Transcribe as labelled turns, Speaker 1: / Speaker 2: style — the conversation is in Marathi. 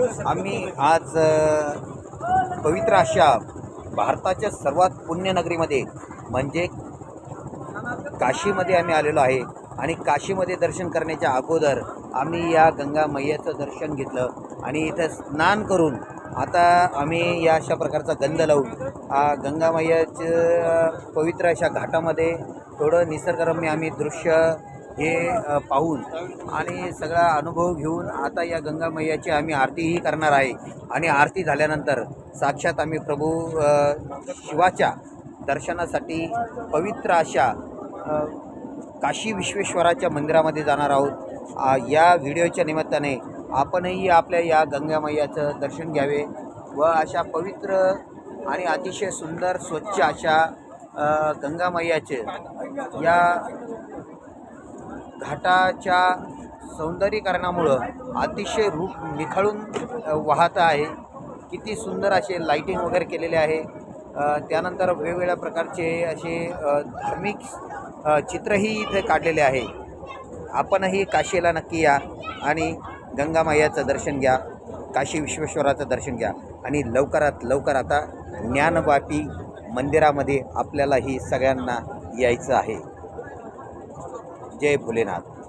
Speaker 1: आम्ही आज पवित्र अशा भारताच्या सर्वात पुण्यनगरीमध्ये म्हणजे काशीमध्ये आम्ही आलेलो आहे. आणि काशीमध्ये दर्शन करण्याच्या अगोदर आम्ही या गंगा मैयाचं दर्शन घेतलं. आणि इथं स्नान करून आता आम्ही या अशा प्रकारचा गंध लावून आ, गंगा पवित्र अशा घाटामध्ये थोडं निसर्गरम्य आम्ही दृश्य हे पाहून आणि सगळा अनुभव घेऊन आता या गंगा मैयाची आम्ही आरतीही करणार आहे. आणि आरती झाल्यानंतर साक्षात आम्ही प्रभू शिवाच्या दर्शनासाठी पवित्र अशा काशी विश्वेश्वराच्या मंदिरामध्ये जाणार आहोत. या व्हिडिओच्या निमित्ताने आपणही आपल्या या गंगा मैयाचं दर्शन घ्यावे व अशा पवित्र आणि अतिशय सुंदर स्वच्छ अशा अ, गंगा मैयाचे या घाटाच्या सौंदर्यीकरणामुळं अतिशय रूप निखळून वाहत आहे. किती सुंदर असे लाईटिंग वगैरे केलेले आहे. त्यानंतर वेगवेगळ्या प्रकारचे असे धार्मिक चित्रही इथे काढलेले आहे. आपणही काशीला नक्की या आणि गंगा मैयाचं दर्शन घ्या काशी विश्वेश्वराचं दर्शन घ्या आणि लवकरात लवकर आता ज्ञानवापी मंदिरामध्ये आपल्याला ही सगळ्यांना यायचं आहे. जय भोलेनाथ.